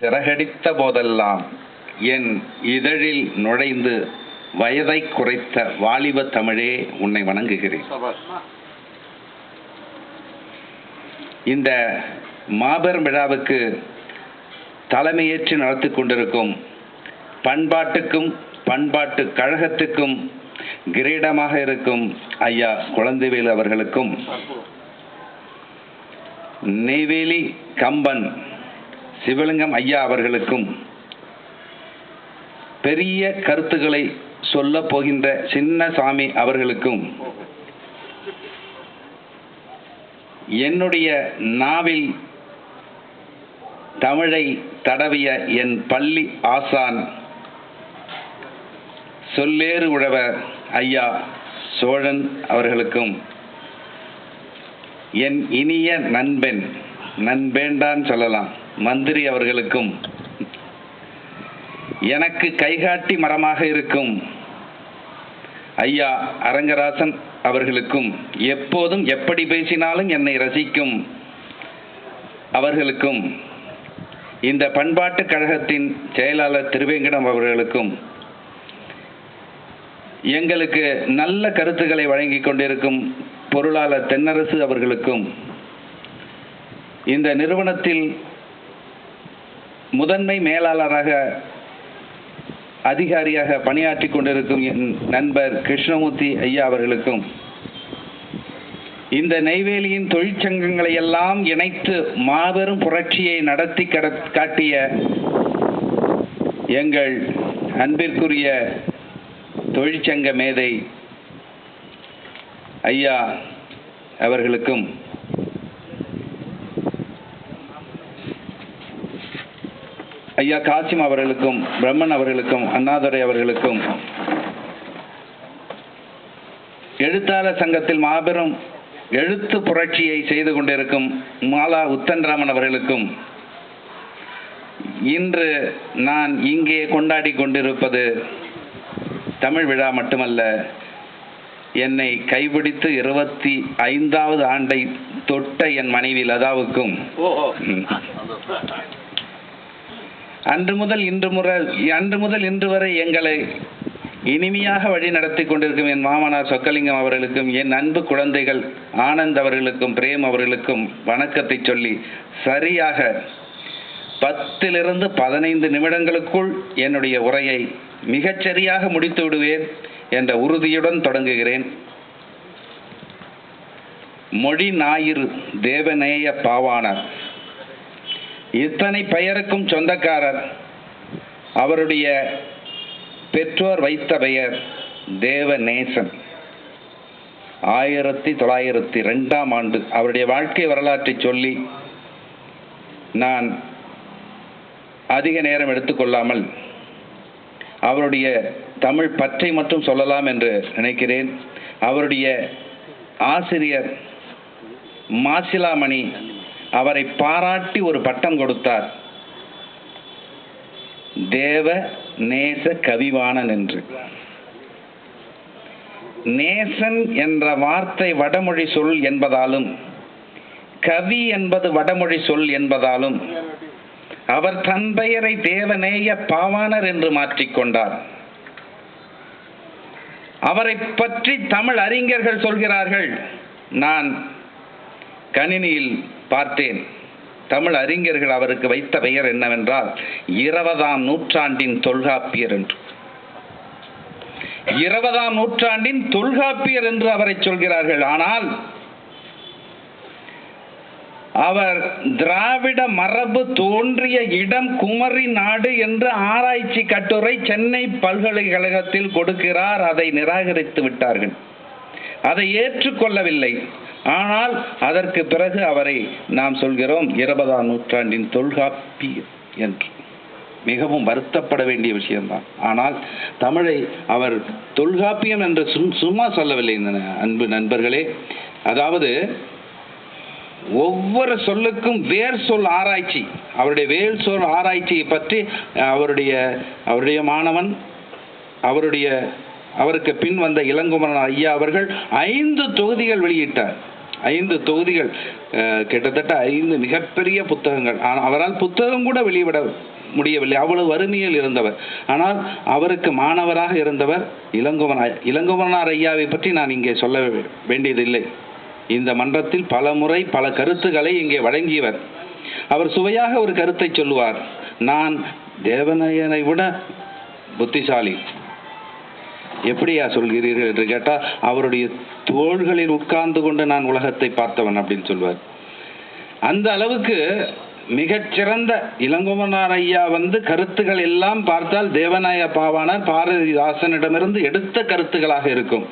சிறகடித்த போதெல்லாம் என் இதழில் நுழைந்து வயதை குறைத்த வாலிப தமிழே உன்னை வணங்குகிறேன். இந்த மாபெரும் விழாவுக்கு தலைமையேற்று நடத்தி கொண்டிருக்கும் பண்பாட்டுக்கும் பண்பாட்டு கழகத்துக்கும் கிரீடமாக இருக்கும் ஐயா குழந்தைவேலு அவர்களுக்கும் நெய்வேலி கம்பன் சிவலிங்கம் ஐயா அவர்களுக்கும் பெரிய கருத்துக்களை சொல்ல போகின்ற சின்னசாமி அவர்களுக்கும் என்னுடைய நாவில் தமிழை தடவிய என் பள்ளி ஆசான் சொல்லேறு உழவர் ஐயா சோழன் அவர்களுக்கும் என் இனிய நண்பன் நண்பேண்டான் சொல்லலாம். மந்திரி அவர்களுக்கும் எனக்கு கைகாட்டி மரமாக இருக்கும் ஐயா அரங்கராசன் அவர்களுக்கும் எப்போதும் எப்படி பேசினாலும் என்னை ரசிக்கும் அவர்களுக்கும் இந்த பண்பாட்டு கழகத்தின் செயலாளர் திருவேங்கடம் அவர்களுக்கும் எங்களுக்கு நல்ல கருத்துக்களை வழங்கிக் கொண்டிருக்கும் பொருளாளர் தென்னரசு அவர்களுக்கும் இந்த நிறுவனத்தில் முதன்மை மேலாளராக அதிகாரியாக பணியாற்றி கொண்டிருக்கும் என் நண்பர் கிருஷ்ணமூர்த்தி ஐயா அவர்களுக்கும் இந்த நெய்வேலியின் தொழிற்சங்கங்களை எல்லாம் இணைத்து மாபெரும் புரட்சியை நடத்தி கட காட்டிய எங்கள் அன்பிற்குரிய தொழிற்சங்க மேதை ஐயா அவர்களுக்கும் ஐயா காசிம் அவர்களுக்கும் பிரம்மன் அவர்களுக்கும் அண்ணாதுரை அவர்களுக்கும். எழுத்தாளர் சங்கத்தில் மாபெரும் எழுத்து புரட்சியை செய்து கொண்டிருக்கும் மாலா உத்தன்ராமன் அவர்களுக்கும் இன்று நான் இங்கே கொண்டாடி கொண்டிருப்பது தமிழ் விழா மட்டுமல்ல என்னை கைபிடித்து இருபத்தி ஐந்தாவது ஆண்டை தொட்ட என் மனைவி லதாவுக்கும். அன்று முதல் இன்று முறை அன்று முதல் இன்று வரை எங்களை இனிமையாக வழி நடத்தி கொண்டிருக்கும் என் மாமனார் சொக்கலிங்கம் அவர்களுக்கும் என் அன்பு குழந்தைகள் ஆனந்த் அவர்களுக்கும் பிரேம் அவர்களுக்கும் வணக்கத்தை சொல்லி சரியாக பத்திலிருந்து பதினைந்து நிமிடங்களுக்குள் என்னுடைய உரையை மிகச்சரியாக முடித்து விடுவேன் என்ற உறுதியுடன் தொடங்குகிறேன். மொழி ஞாயிறு தேவநேய பாவாணர். இத்தனை பெயருக்கும் சொந்தக்காரர். அவருடைய பெற்றோர் வைத்த பெயர் தேவநேசன். ஆயிரத்தி தொள்ளாயிரத்தி ரெண்டாம் ஆண்டு அவருடைய வாழ்க்கை வரலாற்றை சொல்லி நான் அதிக நேரம் எடுத்துக்கொள்ளாமல் அவருடைய தமிழ் பற்றை மட்டும் சொல்லலாம் என்று நினைக்கிறேன். அவருடைய ஆசிரியர் மாசிலாமணி அவரை பாராட்டி ஒரு பட்டம் கொடுத்தார். தேவ நேச கவிவாணன் என்று நேசன் என்ற வார்த்தை வடமொழி சொல் என்பதாலும் கவி என்பது வடமொழி சொல் என்பதாலும் அவர் தன் பெயரை தேவநேய பாவாணர் என்று மாற்றிக்கொண்டார் அவரை பற்றி தமிழ் அறிஞர்கள் சொல்கிறார்கள் நான் கணினியில் பார்த்தேன். தமிழ் அறிஞர்கள் அவருக்கு வைத்த பெயர் என்னவென்றால் இருபதாம் நூற்றாண்டின் தொல்காப்பியர் என்று. இருபதாம் நூற்றாண்டின் தொல்காப்பியர் என்று அவரை சொல்கிறார்கள். ஆனால் அவர் திராவிட மரபு தோன்றிய இடம் குமரி நாடு என்று ஆராய்ச்சி கட்டுரை சென்னை பல்கலைக்கழகத்தில் கொடுக்கிறார். அதை நிராகரித்து விட்டார்கள். அதை ஏற்றுக்கொள்ளவில்லை. ஆனால் அதற்கு பிறகு அவரை நாம் சொல்கிறோம் இருபதாம் நூற்றாண்டின் தொல்காப்பி என்று. மிகவும் வருத்தப்பட வேண்டிய விஷயம்தான். ஆனால் தமிழை அவர் தொல்காப்பியம் என்று சும்மா சொல்லவில்லை இந்த அன்பு நண்பர்களே. அதாவது ஒவ்வொரு சொல்லுக்கும் வேர் சொல் ஆராய்ச்சி. அவருடைய வேர் சொல் ஆராய்ச்சியை பற்றி அவருடைய அவருடைய மாணவன் அவருடைய அவருக்கு பின் வந்த இளங்குமரன் ஐயா அவர்கள் ஐந்து தொகுதிகள் வெளியிட்டார். ஐந்து தொகுதிகள் கிட்டத்தட்ட ஐந்து மிகப்பெரிய புத்தகங்கள். ஆனால் அவரால் புத்தகம் கூட வெளியிட முடியவில்லை. அவ்வளவு வறுமையில் இருந்தவர். ஆனால் அவருக்கு மாணவராக இருந்தவர் இளங்கோவனார் இளங்கோவனார் ஐயாவை பற்றி நான் இங்கே சொல்ல வேண்டியதில்லை. இந்த மன்றத்தில் பல முறை பல கருத்துக்களை இங்கே வழங்கியவர். அவர் சுவையாக ஒரு கருத்தை சொல்லுவார். நான் தேவனையனை விட புத்திசாலி. எப்படியா சொல்கிறீர்கள் என்று கேட்டால் அவருடைய தோள்களில் உட்கார்ந்து கொண்டு நான் உலகத்தை பார்த்தவன் அப்படின்னு சொல்வார். அந்த அளவுக்கு மிகச்சிறந்த இளங்குமனார் ஐயா வந்து கருத்துக்கள் எல்லாம் பார்த்தால் தேவநாய பாவான பாரதிதாசனிடமிருந்து எடுத்த கருத்துக்களாக இருக்கும்.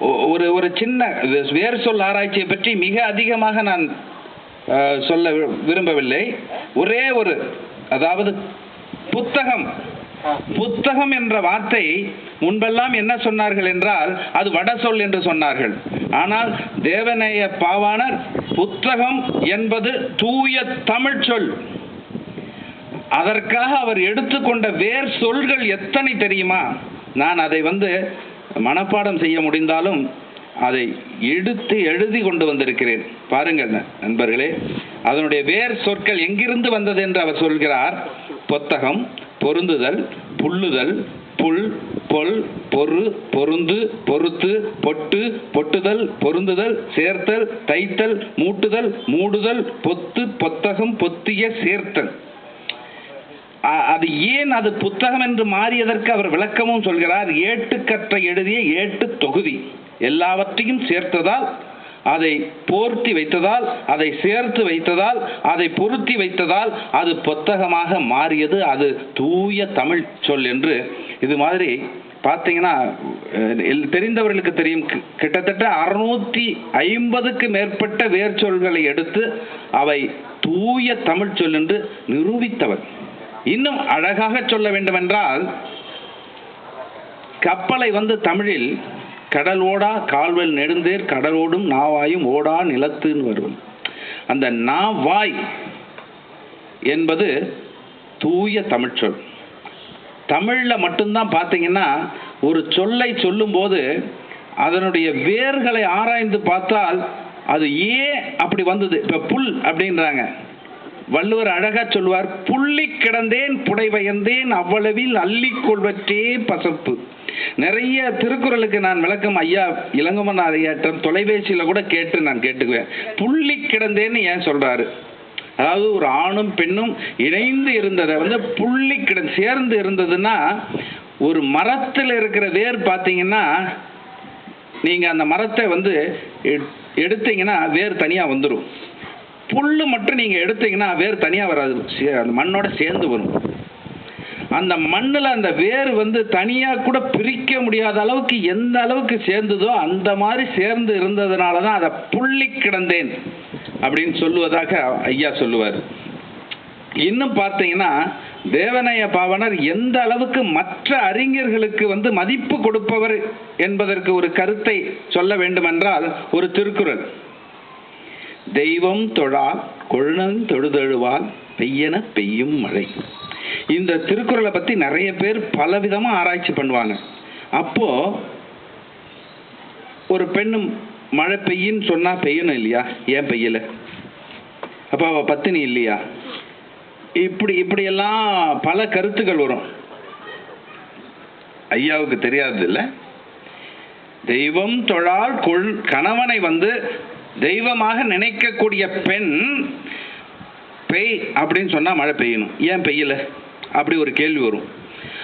ஒ- ஒரு ஒரு சின்ன வேறு சொல் ஆராய்ச்சியை பற்றி மிக அதிகமாக நான் சொல்ல விரும்பவில்லை. ஒரே ஒரு அதாவது புத்தகம் புத்தகம் என்ற வார்த்தை முன்பெல்லாம் என்ன சொன்னார்கள் என்றால் அது வட சொல் என்று சொன்னார்கள். ஆனால் தேவநேய பாவாணர் புத்தகம் என்பது தூய தமிழ் சொல். அதற்காக அவர் எடுத்துக்கொண்ட வேர் சொல்கள் எத்தனை தெரியுமா? நான் அதை வந்து மனப்பாடம் செய்ய முடிந்தாலும் அதை எடுத்து எழுதி கொண்டு வந்திருக்கிறேன். பாருங்கள் நண்பர்களே அதனுடைய வேர் சொற்கள் எங்கிருந்து வந்தது என்று அவர் சொல்கிறார். புத்தகம் பொருந்துதல் புல்லுதல் புல் பொல் பொறு பொருந்து பொறுத்து பொட்டு பொட்டுதல் பொருந்துதல் சேர்த்தல் தைத்தல் மூட்டுதல் மூடுதல் பொத்து பொத்தகம் பொத்திய சேர்த்தல். அது ஏன் அது புத்தகம் என்று மாறியதற்கு அவர் விளக்கமும் சொல்கிறார். ஏட்டுக்கற்றை எழுதிய ஏட்டு தொகுதி. எல்லாவற்றையும் சேர்த்ததால் அதை போர்த்தி வைத்ததால் அதை சேர்த்து வைத்ததால் அதை பொருத்தி வைத்ததால் அது புத்தகமாக மாறியது. அது தூய தமிழ் சொல் என்று. இது மாதிரி பார்த்தீங்கன்னா தெரிந்தவர்களுக்கு தெரியும். கிட்டத்தட்ட அறுநூத்தி ஐம்பதுக்கு மேற்பட்ட வேர் சொல்களை எடுத்து அவை தூய தமிழ் சொல் என்று நிரூபித்தவர். இன்னும் அழகாக சொல்ல வேண்டுமென்றால் கப்பலை வந்து தமிழில் கடல் ஓடா கால்வல் நெடுந்தேர் கடலோடும் நாவாயும் ஓடா நிலத்துன்னு வரும். அந்த நாவாய் என்பது தூய தமிழ்ச்சொல் தமிழில் மட்டும்தான் பார்த்தீங்கன்னா ஒரு சொல்லை சொல்லும்போது அதனுடைய வேர்களை ஆராய்ந்து பார்த்தால் அது ஏன் அப்படி வந்தது. இப்போ புல் அப்படின்றாங்க. வள்ளுவர் அழகா சொல்லுவார் புள்ளி கிடந்தேன் புடைவயந்தேன் அவ்வளவில் அள்ளிக்கொள்வற்றே பசப்பு. நிறைய திருக்குறளுக்கு நான் விளக்கம் ஐயா இளங்கமன் ஐயாட்டம் தொலைபேசியில கூட கேட்டு நான் கேட்டுக்குவேன். புள்ளி கிடந்தேன்னு ஏன் சொல்றாரு? அதாவது ஒரு ஆணும் பெண்ணும் இணைந்து இருந்ததை வந்து புள்ளி கிட சேர்ந்து இருந்ததுன்னா ஒரு மரத்தில் இருக்கிற வேர் பார்த்தீங்கன்னா நீங்க அந்த மரத்தை வந்து எட்- எடுத்தீங்கன்னா வேர் தனியா வந்துடும் புல்லு மட்டும் நீங்க எடுத்தீங்கன்னா வேர் தனியா வராது. அந்த மண்ணோட சேர்ந்து வரும். அந்த மண்ணில் அந்த வேர் வந்து தனியாக கூட பிரிக்க முடியாத அளவுக்கு எந்த அளவுக்கு சேர்ந்ததோ அந்த மாதிரி சேர்ந்து இருந்ததுனால தான் அதை புள்ளி கிடந்தேன் அப்படின்னு சொல்லுவதாக ஐயா சொல்லுவார். இன்னும் பார்த்தீங்கன்னா தேவநய பாவனர் எந்த அளவுக்கு மற்ற அறிஞர்களுக்கு வந்து மதிப்பு கொடுப்பவர் என்பதற்கு ஒரு கருத்தை சொல்ல வேண்டுமென்றால் ஒரு திருக்குறள். தெய்வம் தொழா கொழுநன் தொழுதழுவால் பெய்யன பெய்யும் மழை. இந்த திருக்குறளை பத்தி நிறைய பேர் பல விதமாக ஆராய்ச்சி பண்ணுவாங்க. அப்போ ஒரு பெண்ணும் மழை பெய்யுன்னு சொன்னா பெய்யணும் இல்லையா? ஏன் பெய்யல? அப்ப அவ பத்தினி இல்லையா? இப்படி இப்படியெல்லாம் பல கருத்துக்கள் வரும். ஐயாவுக்கு தெரியாது இல்ல தெய்வம் தொழால் கொள் கணவனை வந்து தெய்வமாக நினைக்கக்கூடிய பெண் பெய் அப்படின்னு சொன்னா மழை பெய்யணும். ஏன் பெய்யல? அப்படி ஒரு கேள்வி வரும்.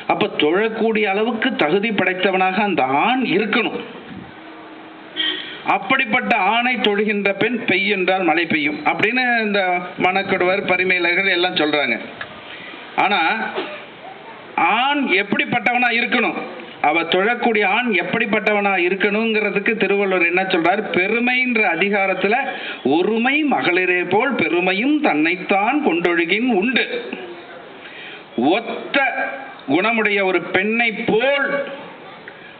அப்ப தொழக்கூடிய அளவுக்கு தகுதி படைத்தவனாக அந்த ஆண் இருக்கணும். அப்படிப்பட்ட ஆணை தொழுகின்ற பெண் பெய் என்றால் மழை பெய்யும். அப்படின்னு இந்த மணக்கடுவர் பரிமையிலர்கள் எல்லாம் சொல்றாங்க. ஆனா ஆண் எப்படிப்பட்டவனா இருக்கணும்? அவ தொழக்கூடிய ஆண் எப்படிப்பட்டவனா இருக்கணுங்கிறதுக்கு திருவள்ளுவர் என்ன சொல்றார்? பெருமைன்ற அதிகாரத்துல ஒருமை மகளிரே போல் பெருமையும் தன்னைத்தான் கொண்டொழுகின் உண்டு. ஒத்த குணமுடைய ஒரு பெண்ணை போல்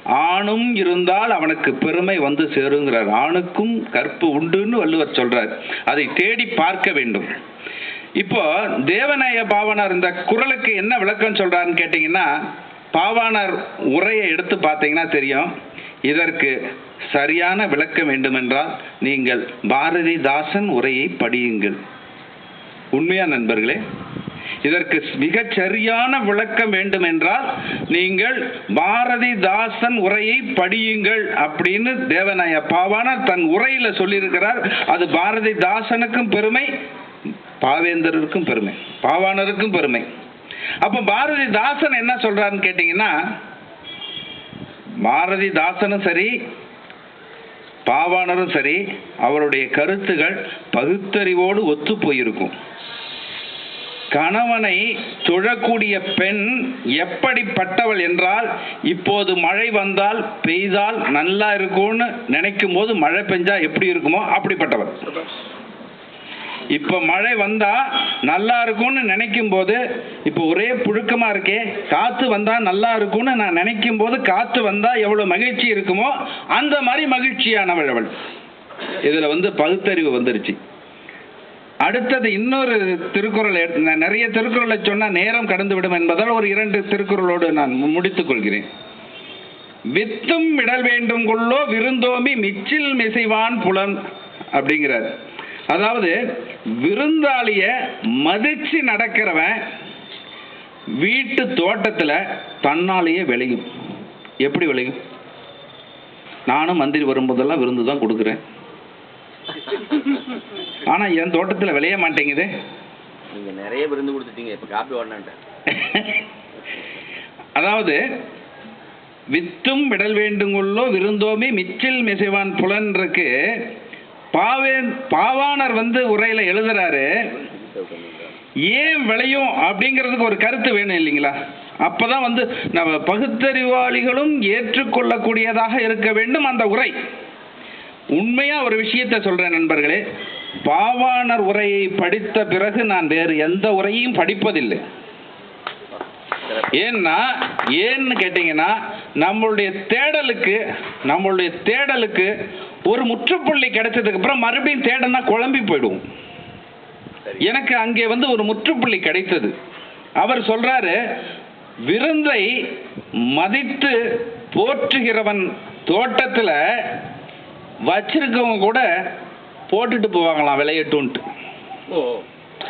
ஆணும் இருந்தால் அவனுக்கு பெருமை வந்து சேருங்கிறார். ஆணுக்கும் கற்பு உண்டுன்னு வள்ளுவர் சொல்றார். அதை தேடி பார்க்க வேண்டும். இப்போ தேவநாய பாவனார் இந்த குரலுக்கு என்ன விளக்கம் சொல்றாருன்னு கேட்டீங்கன்னா பாவாணர் உரையை எடுத்து பார்த்தீங்கன்னா தெரியும். இதற்கு சரியான விளக்கம் வேண்டுமென்றால் நீங்கள் பாரதிதாசன் உரையை படியுங்கள். உண்மையா நண்பர்களே? இதற்கு மிகச் சரியான விளக்கம் வேண்டுமென்றால் நீங்கள் பாரதிதாசன் உரையை படியுங்கள் அப்படின்னு தேவநாய பாவான தன் உரையில சொல்லியிருக்கிறார். அது பாரதிதாசனுக்கும் பெருமை பாவேந்தருக்கும் பெருமை பாவாணருக்கும் பெருமை. அப்ப பாரதிதாசன் என்ன சொல்றாருன்னு கேட்டீங்கன்னா பாரதிதாசனும் சரி பாவாணரும் சரி அவருடைய கருத்துகள் பகுத்தறிவோடு ஒத்து போயிருக்கும். கணவனை தொழக்கூடிய பெண் எப்படிப்பட்டவள் என்றால் இப்போது மழை வந்தால் பெய்தால் நல்லா இருக்கும்னு நினைக்கும் போது மழை பெஞ்சா எப்படி இருக்குமோ அப்படிப்பட்டவள். இப்ப மழை வந்தா நல்லா இருக்கும்னு நினைக்கும் போது இப்ப ஒரே புழுக்கமா இருக்கே காத்து வந்தா நல்லா இருக்கும்னு நான் நினைக்கும் போது காத்து வந்தா எவ்வளவு மகிழ்ச்சி இருக்குமோ அந்த மாதிரி மகிழ்ச்சியானவள் அவள். இதுல வந்து பகுத்தறிவு வந்துருச்சு. அடுத்தது இன்னொரு திருக்குறள் நிறைய திருக்குறளை சொன்னா நேரம் கடந்து விடும் என்பதால் ஒரு இரண்டு திருக்குறளோடு நான் முடித்துக் கொள்கிறேன். வித்தும் விடல் வேண்டும் கொள்ளோ விருந்தோம்பி மிச்சில் மிசைவான் புலன் அப்படிங்கிறார். அதாவது விருந்தாளிய மதிச்சு நடக்கிறவன் வீட்டு தோட்டத்துல தன்னாலேயே விளையும். எப்படி விளையும்? நானும் மந்திரி வரும்போதெல்லாம் விருந்து தான் கொடுக்குறேன். ஆனா என் தோட்டத்துல விளைய மாட்டேங்குதே. நீங்க நிறைய விருந்து கொடுத்துட்டீங்க இப்ப காப்பி வேண்டான்ட்டேன் அதாவது வித்தும் விடல் வேண்டுங்கொள்ளோ விருந்தோமி மிச்சில் மிசைவான் புலன் இருக்கு பாவேன் பாவாணர் வந்து உரையில எழுதுறாரு ஏன் விளையும்? அப்படிங்கிறதுக்கு ஒரு கருத்து வேணும் இல்லைங்களா? அப்பதான் வந்து நம்ம பகுத்தறிவாளிகளும் ஏற்றுக்கொள்ளக்கூடியதாக இருக்க வேண்டும் அந்த உரை. உண்மையா ஒரு விஷயத்தை சொல்றேன் நண்பர்களே. பாவாணர் உரையை படித்த பிறகு நான் வேறு எந்த உரையும் படிப்பதில்லை. ஏன்னா ஏன்னு கேட்டீங்கன்னா நம்மளுடைய தேடலுக்கு நம்மளுடைய தேடலுக்கு ஒரு முற்றுப்புள்ளி கிடைச்சதுக்கு அப்புறம் மறுபடியும் தேடனா குழம்பி போயிடுவோம் எனக்கு அங்கே வந்து ஒரு முற்றுப்புள்ளி கிடைத்தது. அவர் சொல்றாரு விருந்தை மதித்து போற்றுகிறவன் தோட்டத்துல வச்சிருக்கவங்க கூட போட்டுட்டு போவாங்களாம் விளையட்டுன்ட்டு. ஓ.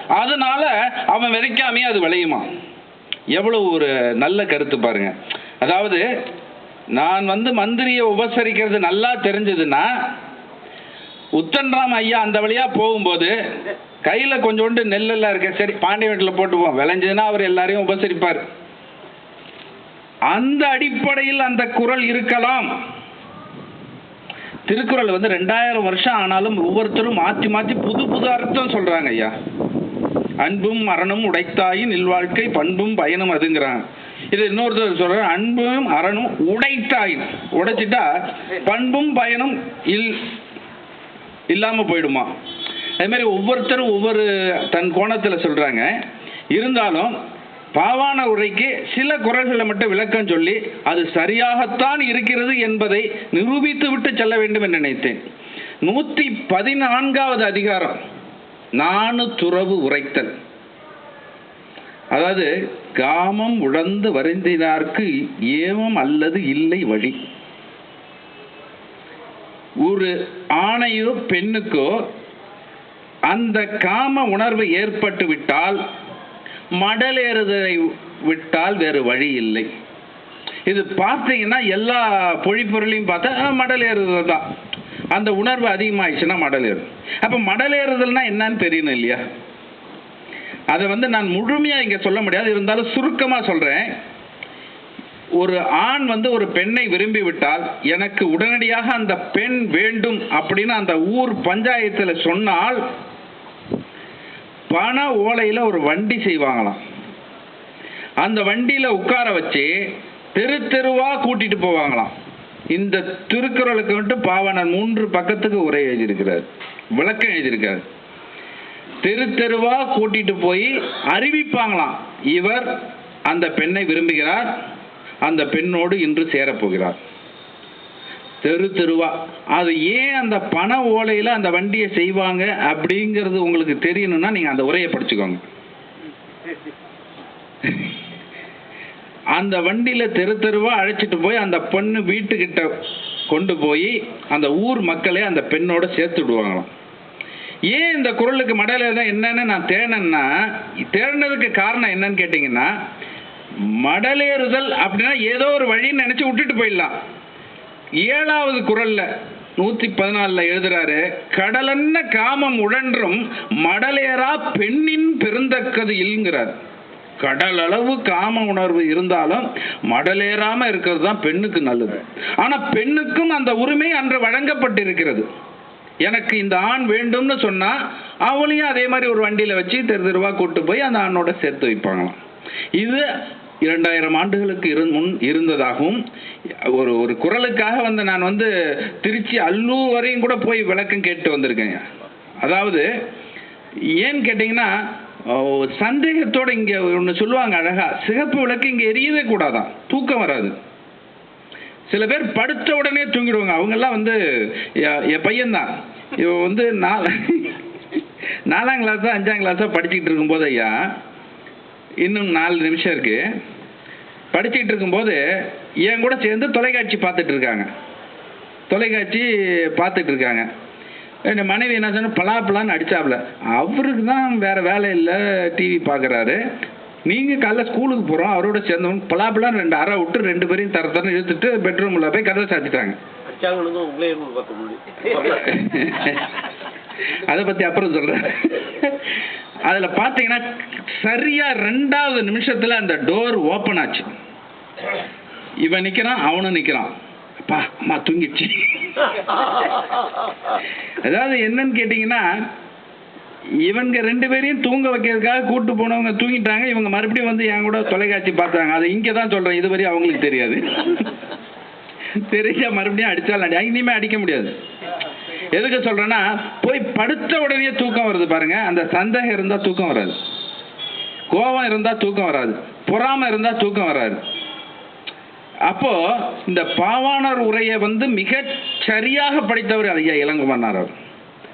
அதனால அவன் விதைக்காமையே அது விளையுமா? எவ்வளவு ஒரு நல்ல கருத்து பாருங்க. அதாவது நான் வந்து மந்திரியை உபசரிக்கிறது நல்லா தெரிஞ்சதுன்னா உத்தன்ராம் ஐயா அந்த வழியா போகும்போது கையில கொஞ்சோண்டு நெல்லெல்லாம் இருக்கு. சரி பாண்டிய வீட்டில் போட்டுப்போம். விளைஞ்சதுன்னா அவர் எல்லாரையும் உபசரிப்பார். அந்த அடிப்படையில் அந்த குரல் இருக்கலாம். திருக்குறள் வந்து ரெண்டாயிரம் வருஷம் ஆனாலும் ஒவ்வொருத்தரும் மாற்றி மாற்றி புது புது அர்த்தம் சொல்கிறாங்க ஐயா. அன்பும் மரணம் உடைத்தாயின் இல்வாழ்க்கை பண்பும் பயனும் அதுங்கிறாங்க. இது இன்னொருத்தர் சொல்ற அன்பும் அரணும் உடைத்தாயின். உடைச்சிட்டா பண்பும் பயனும் இல் இல்லாம போயிடுமா. அதே மாதிரி ஒவ்வொருத்தரும் ஒவ்வொரு தன் கோணத்துல சொல்றாங்க. இருந்தாலும் பாவான உரைக்கு சில குரல்களை மட்டும் விளக்கம் சொல்லி அது சரியாகத்தான் இருக்கிறது என்பதை நிரூபித்து விட்டு செல்ல வேண்டும் என்று நினைத்தேன். நூத்தி பதினான்காவது அதிகாரம் நானு துறவு உரைத்தல். அதாவது காமம் உழந்து வருந்தினார்க்கு ஏமம் அல்லது இல்லை வழி. ஒரு ஆணையோ பெண்ணுக்கோ அந்த காம உணர்வு ஏற்பட்டு விட்டால் மடலேறுதலை விட்டால் வேறு வழி இல்லை. இது பார்த்தீங்கன்னா எல்லா பொழிப்பொருளையும் பார்த்தா மடல் ஏறுதல் தான். அந்த உணர்வு அதிகமாயிடுச்சுன்னா ஏறும் அப்போ மடலேறுதல்னா என்னன்னு தெரியணும் இல்லையா? அதை வந்து நான் முழுமையாக இங்கே சொல்ல முடியாது. இருந்தாலும் சுருக்கமாக சொல்கிறேன் ஒரு ஆண் வந்து ஒரு பெண்ணை விரும்பி விட்டால் எனக்கு உடனடியாக அந்த பெண் வேண்டும் அப்படின்னு அந்த ஊர் பஞ்சாயத்தில் சொன்னால் பண ஓலையில் ஒரு வண்டி செய்வாங்களாம். அந்த வண்டியில் உட்கார வச்சு தெரு தெருவாக கூட்டிட்டு போவாங்களாம். இந்த திருக்குறளுக்கு மட்டும் பாவனர் மூன்று பக்கத்துக்கு உரை எழுதியிருக்கிறார். விளக்கம் எழுதியிருக்கார். தெரு தெருவா கூட்டிட்டு போய் அறிவிப்பாங்களாம். இவர் அந்த பெண்ணை விரும்புகிறார். அந்த பெண்ணோடு இன்று சேரப்போகிறார். தெரு தெருவா. அது ஏன் அந்த பண ஓலையில அந்த வண்டியை செய்வாங்க அப்படிங்கிறது உங்களுக்கு தெரியணும்னா நீங்க அந்த உரையை படிச்சுக்கோங்க. அந்த வண்டியில தெரு தெருவா அழைச்சிட்டு போய் அந்த பொண்ணு வீட்டுக்கிட்ட கொண்டு போய் அந்த ஊர் மக்களே அந்த பெண்ணோட சேர்த்து விடுவாங்களாம். ஏன் இந்த குரலுக்கு மடையில தான் என்னன்னு நான் தேடினேன்னா தேடினதுக்கு காரணம் என்னன்னு கேட்டிங்கன்னா மடலேறுதல் அப்படின்னா ஏதோ ஒரு வழின்னு நினச்சி விட்டுட்டு போயிடலாம். ஏழாவது குரல்ல நூத்தி பதினாலுல எழுதுறாரு கடலன்ன காமம் உழன்றும் மடலேறா பெண்ணின் பெருந்தக்கது இல்லைங்கிறார். கடல் அளவு காம உணர்வு இருந்தாலும் மடலேறாம இருக்கிறது தான் பெண்ணுக்கு நல்லது. ஆனா பெண்ணுக்கும் அந்த உரிமை அன்று வழங்கப்பட்டிருக்கிறது. எனக்கு இந்த ஆண் வேண்டும்னு சொன்னா அவளையும் அதே மாதிரி ஒரு வண்டியில வச்சு தெரு தெருவா கூட்டு போய் அந்த ஆணோட சேர்த்து வைப்பாங்களாம். இது இரண்டாயிரம் ஆண்டுகளுக்கு இரு முன் இருந்ததாகவும் ஒரு ஒரு குரலுக்காக வந்து நான் வந்து திருச்சி அல்லூர் வரையும் கூட போய் விளக்கம் கேட்டு வந்திருக்கேங்க அதாவது ஏன்னு கேட்டிங்கன்னா சந்தேகத்தோடு இங்கே ஒன்று சொல்லுவாங்க அழகா சிகப்பு விளக்கு இங்கே எரியவே கூடாதான் தூக்கம் வராது. சில பேர் படுத்த உடனே தூங்கிடுவாங்க. அவங்கெல்லாம் வந்து எ- என் பையன்தான். இவன் வந்து நாலு நாலாம் கிளாஸா அஞ்சாம் கிளாஸாக படிச்சுக்கிட்டு இருக்கும்போது ஐயா இன்னும் நாலு நிமிஷம் இருக்கு. படிச்சுக்கிட்டு இருக்கும்போது என் கூட சேர்ந்து தொலைக்காட்சி பார்த்துட்டு இருக்காங்க. தொலைக்காட்சி பார்த்துட்டு இருக்காங்க. என் மனைவி என்ன சொன்ன பலாப்பலான்னு அடிச்சாப்ல. அவருக்கு தான் வேற வேலை இல்லை டிவி பார்க்குறாரு. நீங்கள் காலைல ஸ்கூலுக்கு போகிறோம் அவரோட சேர்ந்தவங்க பலாப்பலான்னு ரெண்டு அறை விட்டு ரெண்டு பேரையும் தர தரன்னு இழுத்துட்டு பெட்ரூமில் போய் கதவை சாத்திட்டாங்க. அதை பத்தி அப்புறம் சொல்றேன். அதுல பாத்தீங்கன்னா சரியா ரெண்டாவது நிமிஷத்துல அந்த டோர் ஓபன் ஆச்சு. இவன் நிக்கிறான் அவனும் நிக்கிறான். அப்பா அம்மா தூங்கிடுச்சு. அதாவது என்னன்னு கேட்டீங்கன்னா இவங்க ரெண்டு பேரையும் தூங்க வைக்கிறதுக்காக கூட்டு போனவங்க தூங்கிட்டாங்க. இவங்க மறுபடியும் வந்து என் கூட தொலைக்காட்சி பார்த்தாங்க அதை இங்கே தான் சொல்றேன் இதுவரையும் அவங்களுக்கு தெரியாது. தெரிஞ்சா மறுபடியும் அடிச்சாலும் அடி இனிமே அடிக்க முடியாது. எதுக்கு சொல்றேன்னா போய் படுத்த உடனே தூக்கம் வருது பாருங்க. அந்த சந்தேகம் இருந்தா தூக்கம் வராது. கோபம் இருந்தா தூக்கம் வராது. பொறாம இருந்தா தூக்கம் வராது. அப்போ இந்த பாவாணர் உரையை வந்து மிக சரியாக படித்தவர் ஐயா இளங்குமன்னார் அவர்.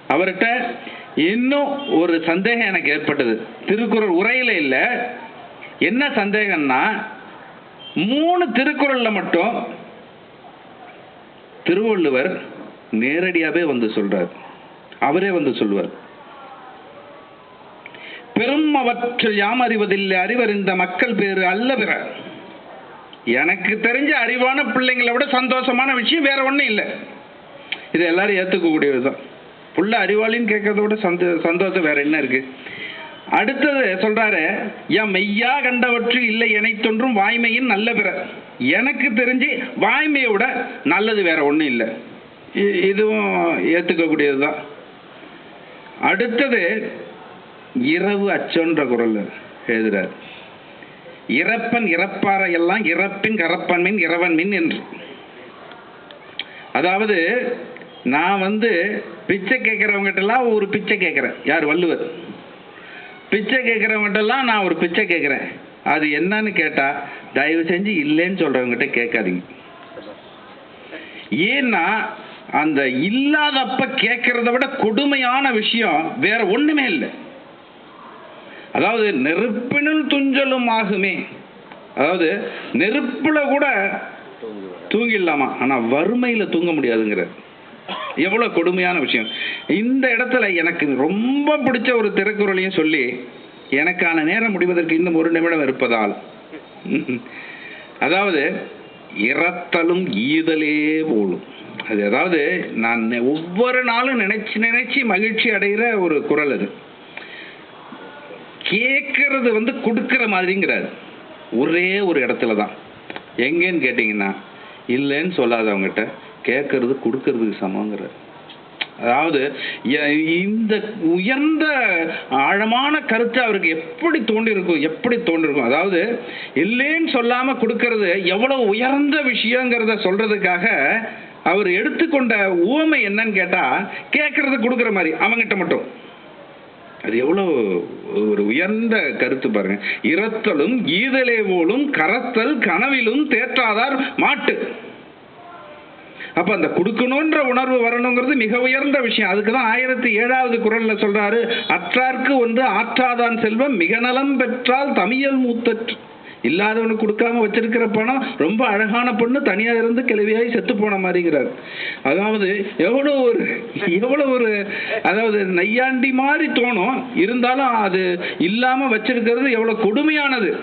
அவர்கிட்ட இன்னும் ஒரு சந்தேகம் எனக்கு ஏற்பட்டது. திருக்குறள் உரையில இல்ல. என்ன சந்தேகம்னா மூணு திருக்குறள்ல மட்டும் திருவள்ளுவர் நேரடியாகவே வந்து சொல்றார். அவரே வந்து சொல்லுவார். பெரும் அவற்றில் யாம் அறிவதில்லை அறிவறிந்த மக்கள் பேரு அல்ல பிற எனக்கு தெரிஞ்ச அறிவான பிள்ளைங்களை விட சந்தோஷமான விஷயம் வேற ஒண்ணும் இல்லை. இது எல்லாரும் ஏத்துக்கக்கூடியதுதான் புள்ள அறிவாளின்னு கேட்கறத விட சந்தோ சந்தோஷம் வேற என்ன இருக்கு? அடுத்தது சொல்றாரு என் மெய்யா கண்டவற்று இல்லை எனைத்தொன்றும் வாய்மையின் நல்ல பிற. எனக்கு தெரிஞ்சு வாய்மையை விட நல்லது வேற ஒண்ணும் இல்லை. இ- இதுவும் ஏத்துக்கக்கூடியதுதான். அடுத்தது இரவு அச்சோன்ற குரல் எழுதுறார். இறப்பன் இறப்பாறை எல்லாம் இறப்பின் கரப்பன் மின் இறவன் மின் என்று. அதாவது நான் வந்து பிச்சை கேட்குறவங்ககிட்டலாம் ஒரு பிச்சை கேட்குறேன். யார்? வள்ளுவர். பிச்சை கேட்குறவங்ககிட்டலாம் நான் ஒரு பிச்சை கேட்குறேன். அது என்னன்னு கேட்டால் தயவு செஞ்சு இல்லைன்னு சொல்கிறவங்ககிட்ட கேட்காதீங்க. ஏன்னா அந்த இல்லாதப்ப கேட்கறத விட கொடுமையான விஷயம் வேற ஒண்ணுமே இல்லை. அதாவது நெருப்பினுள் துஞ்சலும் ஆகுமே. அதாவது நெருப்புல கூட தூங்கிடலாமா? ஆனா வறுமையில தூங்க முடியாதுங்கிற. எவ்வளவு கொடுமையான விஷயம். இந்த இடத்துல எனக்கு ரொம்ப பிடிச்ச ஒரு திருக்குறளையும் சொல்லி எனக்கான நேரம் முடிவதற்கு இன்னும் ஒரு நிமிடம் இருப்பதால். அதாவது இறத்தலும் ஈதலே போலும். அது அதாவது நான் ஒவ்வொரு நாளும் நினைச்சு நினைச்சு மகிழ்ச்சி அடைகிற ஒரு குரல் அது. கேட்கறது வந்து கொடுக்குற மாதிரிங்கிறாரு. ஒரே ஒரு இடத்துல தான். எங்கேன்னு கேட்டிங்கன்னா இல்லைன்னு சொல்லாதவங்ககிட்ட கேட்கறது கொடுக்கறதுக்கு சமங்கிறார் அதாவது இந்த உயர்ந்த ஆழமான கருத்து அவருக்கு எப்படி தோண்டிருக்கும் எப்படி தோண்டிருக்கும் அதாவது இல்லைன்னு சொல்லாமல் கொடுக்கறது எவ்வளோ உயர்ந்த விஷயங்கிறத சொல்கிறதுக்காக அவர் எடுத்துக்கொண்ட ஊமை என்னன்னு கேட்டா கேட்கறது கொடுக்குற மாதிரி அவங்ககிட்ட மட்டும். அது எவ்வளோ ஒரு உயர்ந்த கருத்து பாருங்க. இரத்தலும் ஈதலே போலும் கரத்தல் கனவிலும் தேற்றாதார் மாட்டு. அப்ப அந்த கொடுக்கணுன்ற உணர்வு வரணுங்கிறது மிக உயர்ந்த விஷயம். அதுக்கு தான் ஆயிரத்தி ஏழாவது குரல்ல சொல்றாரு அற்றார்க்கு ஒன்று ஆற்றாதான் செல்வம் மிக நலம் பெற்றால் தமியல் மூத்தற்று இல்லாதவனுக்கு கொடுக்காம வச்சிருக்கிற பணம் ரொம்ப அழகான பொண்ணு தனியா இருந்து கிளவியாகி செத்து போன மாதிரிங்கிறார். அதாவது எவ்வளவு ஒரு எவ்வளவு ஒரு அதாவது நையாண்டி மாதிரி தோணும். இருந்தாலும் அது இல்லாம வச்சிருக்கிறது எவ்வளவு கொடுமையானது.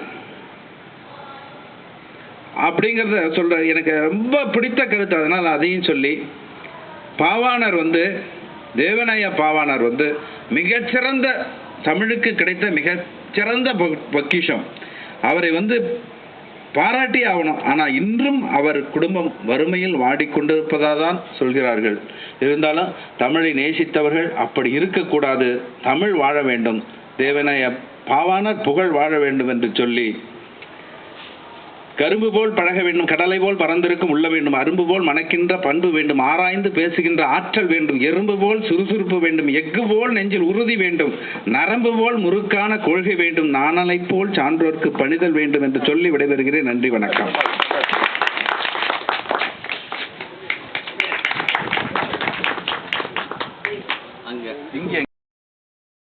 அப்படிங்கிறத சொல்ற எனக்கு ரொம்ப பிடித்த கருத்து. அதனால் அதையும் சொல்லி பாவாணர் வந்து தேவநாய பாவாணர் வந்து மிகச்சிறந்த தமிழுக்கு கிடைத்த மிகச்சிறந்த பொ- பொக்கிஷம். அவரை வந்து பாராட்டி ஆகணும். ஆனால் இன்றும் அவர் குடும்பம் வறுமையில் வாடிக்கொண்டிருப்பதாக தான் சொல்கிறார்கள். இருந்தாலும் தமிழை நேசித்தவர்கள் அப்படி இருக்கக்கூடாது. தமிழ் வாழ வேண்டும். தேவனைய பாவான புகழ் வாழ வேண்டும் என்று சொல்லி கரும்பு போல் பழக வேண்டும் கடலை போல் பறந்திருக்கும் உள்ள வேண்டும் அரும்பு போல் மணக்கின்ற பண்பு வேண்டும் ஆராய்ந்து பேசுகின்ற ஆற்றல் வேண்டும் எறும்பு போல் சுறுசுறுப்பு வேண்டும் எஃகு போல் நெஞ்சில் உறுதி வேண்டும் நரம்பு போல் முறுக்கான கொள்கை வேண்டும் நாணலை போல் சான்றோர்க்கு பணிதல் வேண்டும் என்று சொல்லி விடைபெறுகிறேன். நன்றி வணக்கம்.